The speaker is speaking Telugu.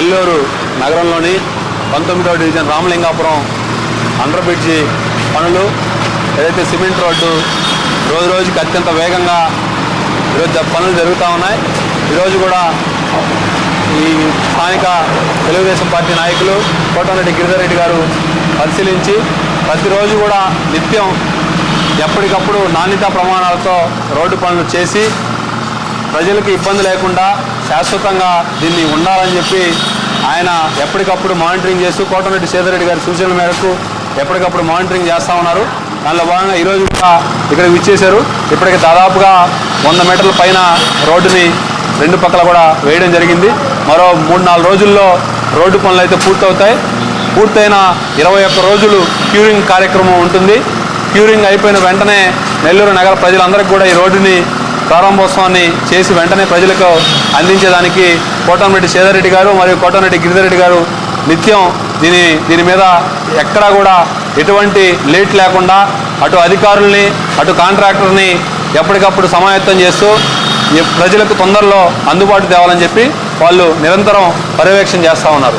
నెల్లూరు నగరంలోని పంతొమ్మిదవ డివిజన్ రామలింగాపురం అండర్ బ్రిడ్జి పనులు ఏదైతే సిమెంట్ రోడ్డు రోజు రోజుకి అత్యంత వేగంగా ఈరోజు పనులు జరుగుతూ ఉన్నాయి. ఈరోజు కూడా ఈ స్థానిక తెలుగుదేశం పార్టీ నాయకులు కోటమిరెడ్డి గిరిధర్ రెడ్డి గారు పరిశీలించి ప్రతిరోజు కూడా నిత్యం ఎప్పటికప్పుడు నాణ్యతా ప్రమాణాలతో రోడ్డు పనులు చేసి ప్రజలకు ఇబ్బంది లేకుండా శాశ్వతంగా దీన్ని ఉండాలని చెప్పి ఆయన ఎప్పటికప్పుడు మానిటరింగ్ చేస్తూ కోటమిరెడ్డి సేదరెడ్డి గారి సూచనల మేరకు ఎప్పటికప్పుడు మానిటరింగ్ చేస్తూ ఉన్నారు. దానిలో భాగంగా ఈరోజు కూడా ఇక్కడ విచ్చేశారు. ఇప్పటికి దాదాపుగా వంద మీటర్ల పైన రోడ్డుని రెండు పక్కల కూడా వేయడం జరిగింది. మరో మూడు నాలుగు రోజుల్లో రోడ్డు పనులు అయితే పూర్తవుతాయి. పూర్తయిన ఇరవై ఒక్క రోజులు క్యూరింగ్ కార్యక్రమం ఉంటుంది. క్యూరింగ్ అయిపోయిన వెంటనే నెల్లూరు నగర ప్రజలందరికీ కూడా ఈ రోడ్డుని ప్రారంభోత్సవాన్ని చేసి వెంటనే ప్రజలకు అందించేదానికి కోటమిరెడ్డి సేదారెడ్డి గారు మరియు కోటమిరెడ్డి గిరిధరెడ్డి గారు నిత్యం దీని దీని మీద ఎక్కడా కూడా ఎటువంటి లేట్ లేకుండా అటు అధికారుల్ని అటు కాంట్రాక్టర్ని ఎప్పటికప్పుడు సమాయత్తం చేస్తూ ప్రజలకు తొందరలో అందుబాటు తేవాలని చెప్పి వాళ్ళు నిరంతరం పర్యవేక్షణ చేస్తూ ఉన్నారు.